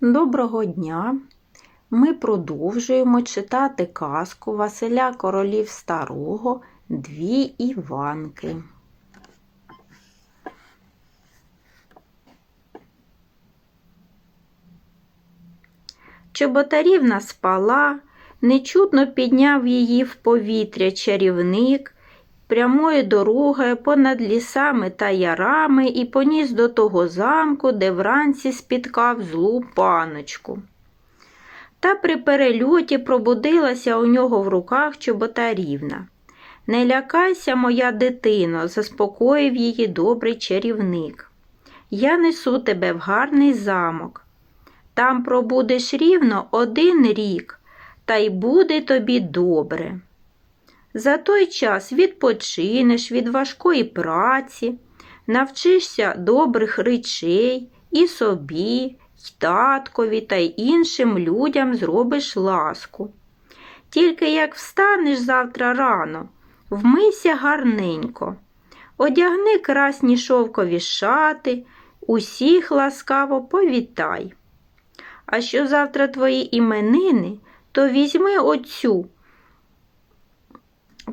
Доброго дня! Ми продовжуємо читати казку Василя Королів Старого Дві Іванки. Чоботарівна спала, нечутно підняв її в повітря чарівник, прямою дорогою понад лісами та ярами і поніс до того замку, де вранці спіткав злу паночку. Та при перельоті пробудилася у нього в руках чоботарівна. Не лякайся, моя дитино, заспокоїв її добрий чарівник. Я несу тебе в гарний замок. Там пробудеш рівно один рік, та й буде тобі добре. За той час відпочинеш від важкої праці, навчишся добрих речей і собі, й таткові та й іншим людям зробиш ласку. Тільки як встанеш завтра рано, вмийся гарненько, одягни красні шовкові шати, усіх ласкаво повітай. А що завтра твої іменини, то візьми оцю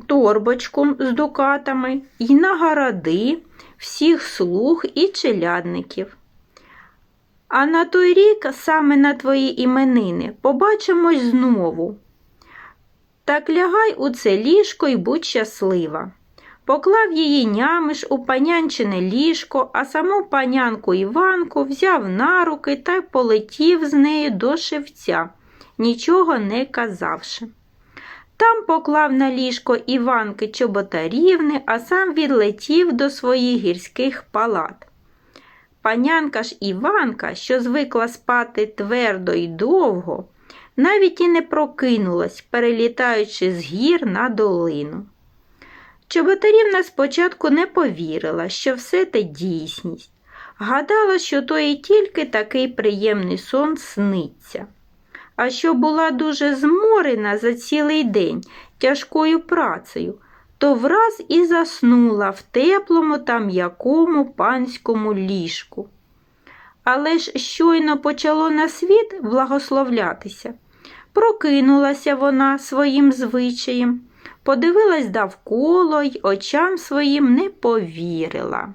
торбочку з дукатами й нагороди всіх слуг і челядників. А на той рік, саме на твої іменини, побачимось знову. Так лягай у це ліжко й будь щаслива. Поклав її нямиш у панянчине ліжко, а саму панянку Іванку взяв на руки та полетів з нею до шевця, нічого не казавши. Там поклав на ліжко Іванки чоботарівни, а сам відлетів до своїх гірських палат. Панянка ж Іванка, що звикла спати твердо й довго, навіть і не прокинулась, перелітаючи з гір на долину. Чоботарівна спочатку не повірила, що все те дійсність, гадала, що то і тільки такий приємний сон сниться. А що була дуже зморена за цілий день тяжкою працею, то враз і заснула в теплому та м'якому панському ліжку. Але ж щойно почало на світ благословлятися. Прокинулася вона своїм звичаєм, подивилась довкола й очам своїм не повірила.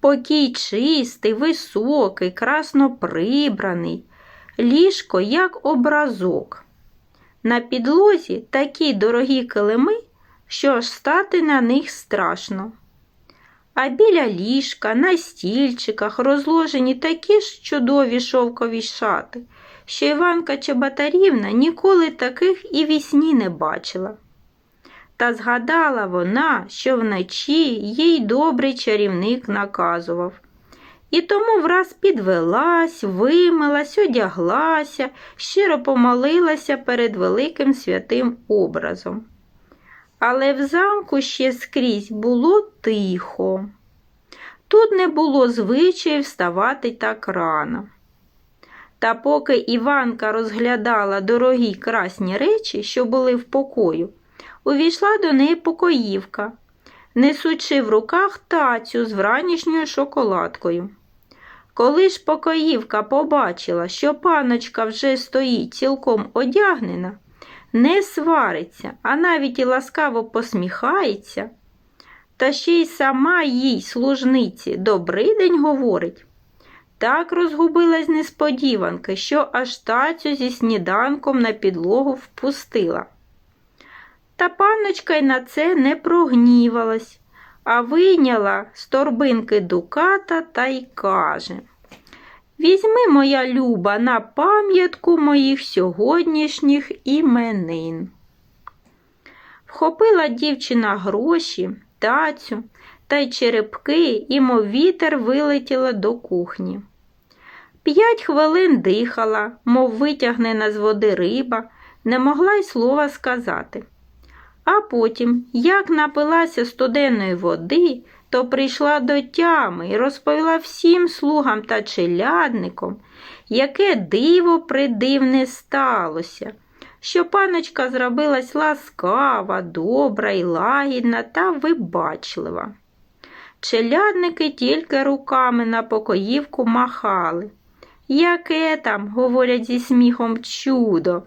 Покій чистий, високий, красно прибраний, ліжко, як образок. На підлозі такі дорогі килими, що аж стати на них страшно. А біля ліжка, на стільчиках розложені такі ж чудові шовкові шати, що Іванка Чеботарівна ніколи таких і вісні не бачила. Та згадала вона, що вночі їй добрий чарівник наказував. І тому враз підвелась, вимилась, одяглася, щиро помолилася перед великим святим образом. Але в замку ще скрізь було тихо. Тут не було звичаю вставати так рано. Та поки Іванка розглядала дорогі красні речі, що були в покою, увійшла до неї покоївка, несучи в руках тацю з вранішньою шоколадкою. Коли ж покоївка побачила, що паночка вже стоїть цілком одягнена, не свариться, а навіть і ласкаво посміхається, та ще й сама їй, служниці, добрий день говорить. Так розгубилась несподіванки, що аж тацю зі сніданком на підлогу впустила. Та панночка й на це не прогнівалась, а вийняла з торбинки дуката та й каже Візьми, моя люба, на пам'ятку моїх сьогоднішніх іменин. Вхопила дівчина гроші, тацю та й черепки, і мов вітер вилетіла до кухні. П'ять хвилин дихала, мов витягнена з води риба, не могла й слова сказати. А потім, як напилася студенної води, то прийшла до тями і розповіла всім слугам та челядникам, яке диво придивне сталося, що паночка зробилась ласкава, добра і лагідна та вибачлива. Челядники тільки руками на покоївку махали. Яке там, говорять зі сміхом, чудо.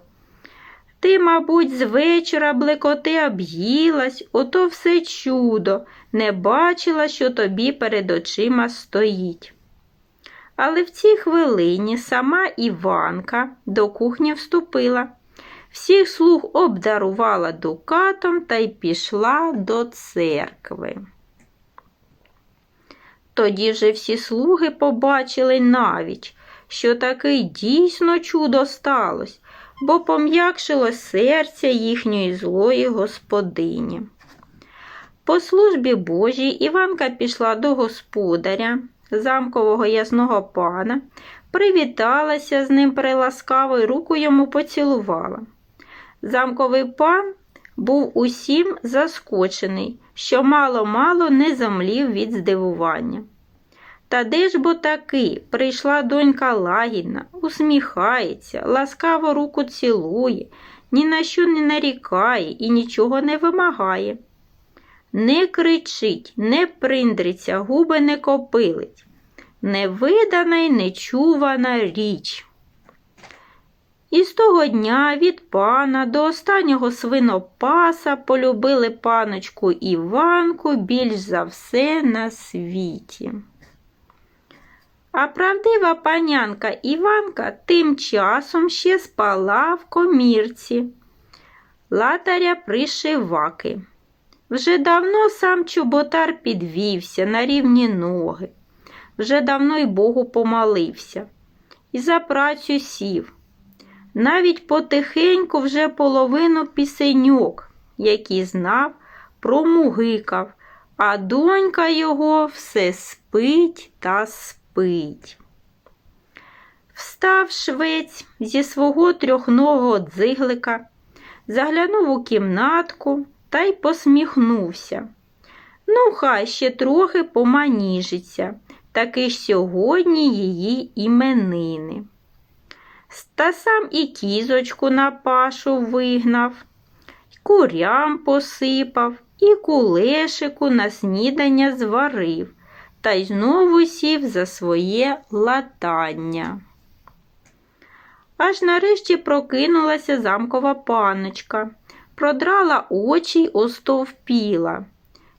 Ти, мабуть, з вечора блекоти об'їлась, ото все чудо, не бачила, що тобі перед очима стоїть. Але в цій хвилині сама Іванка до кухні вступила, всіх слуг обдарувала дукатом та й пішла до церкви. Тоді вже всі слуги побачили навіч, що таки дійсно чудо сталося, бо пом'якшило серце їхньої злої господині. По службі Божій Іванка пішла до господаря, замкового ясного пана, привіталася з ним приласкаво й руку йому поцілувала. Замковий пан був усім заскочений, що мало-мало не замлів від здивування. Та де ж бо таки прийшла донька лагідна, усміхається, ласкаво руку цілує, ні на що не нарікає і нічого не вимагає. Не кричить, не приндриться, губи не копилить. Невидана й нечувана річ. І з того дня від пана до останнього свинопаса полюбили паночку Іванку більш за все на світі. А правдива панянка Іванка тим часом ще спала в комірці, латаря пришиваки. Вже давно сам чоботар підвівся на рівні ноги, вже давно й Богу помолився і за працю сів. Навіть потихеньку вже половину пісеньок, які знав, промугикав, а донька його все спить та спить. Встав швець зі свого трьохногого дзиглика, заглянув у кімнатку та й посміхнувся. Ну, хай ще трохи поманіжиться, таки ж сьогодні її іменини. Та сам і кізочку на пашу вигнав, і курям посипав, і кулешику на снідання зварив, та й знову сів за своє латання. Аж нарешті прокинулася замкова паночка, продрала очі й остовпіла.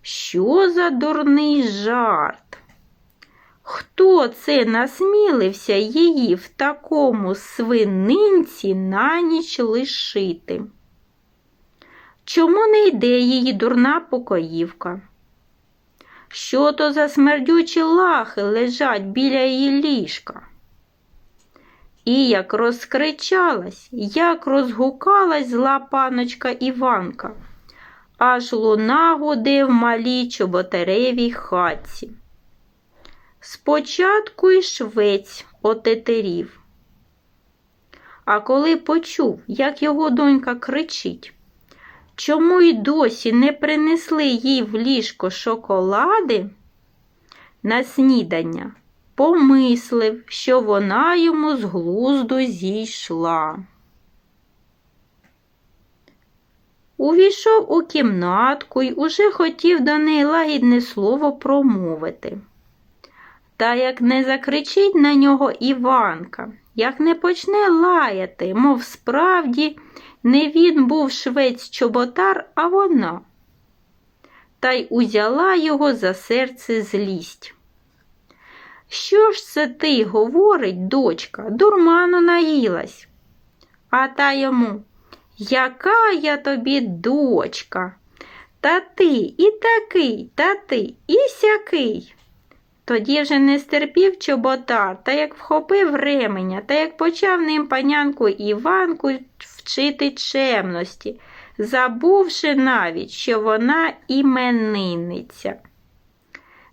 Що за дурний жарт? Хто це насмілився її в такому свининці на ніч лишити? Чому не йде її дурна покоївка? Що то за смердючі лахи лежать біля її ліжка? І як розкричалась, як розгукалась зла паночка Іванка, аж луна гуде в малій чоботаревій хатці. Спочатку й швець отетерів. А коли почув, як його донька кричить, чому й досі не принесли їй в ліжко шоколади на снідання, помислив, що вона йому з глузду зійшла. Увійшов у кімнатку й уже хотів до неї лагідне слово промовити. Та як не закричить на нього Іванка, як не почне лаяти, мов справді не він був швець чоботар, а вона. Та й узяла його за серце злість. Що ж це ти, говорить, дочка, дурману наїлась? А та йому, яка я тобі дочка? Та ти і такий, та ти і сякий. Тоді вже не стерпів чоботар, та як вхопив ременя, та як почав ним панянку Іванку вчити чемності, забувши навіть, що вона іменинниця.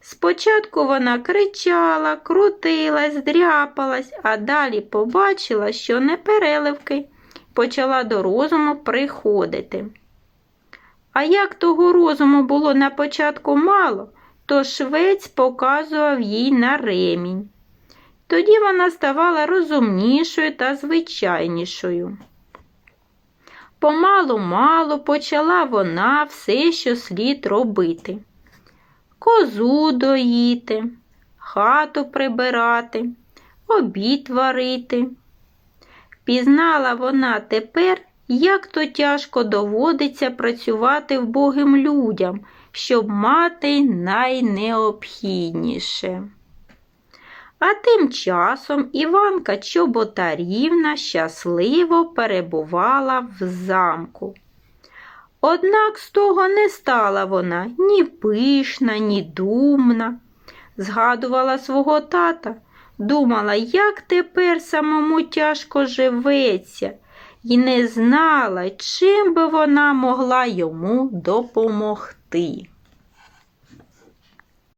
Спочатку вона кричала, крутилась, дряпалась, а далі побачила, що не переливки, почала до розуму приходити. А як того розуму було на початку мало, то швець показував їй на ремінь. Тоді вона ставала розумнішою та звичайнішою. Помалу-малу почала вона все, що слід робити. козу доїти, хату прибирати, обід варити. Пізнала вона тепер, як то тяжко доводиться працювати вбогим людям, щоб мати найнеобхідніше. А тим часом Іванка Чоботарівна щасливо перебувала в замку. Однак з того не стала вона ні пишна, ні думна. Згадувала свого тата, думала, як тепер самому тяжко живеться, і не знала, чим би вона могла йому допомогти.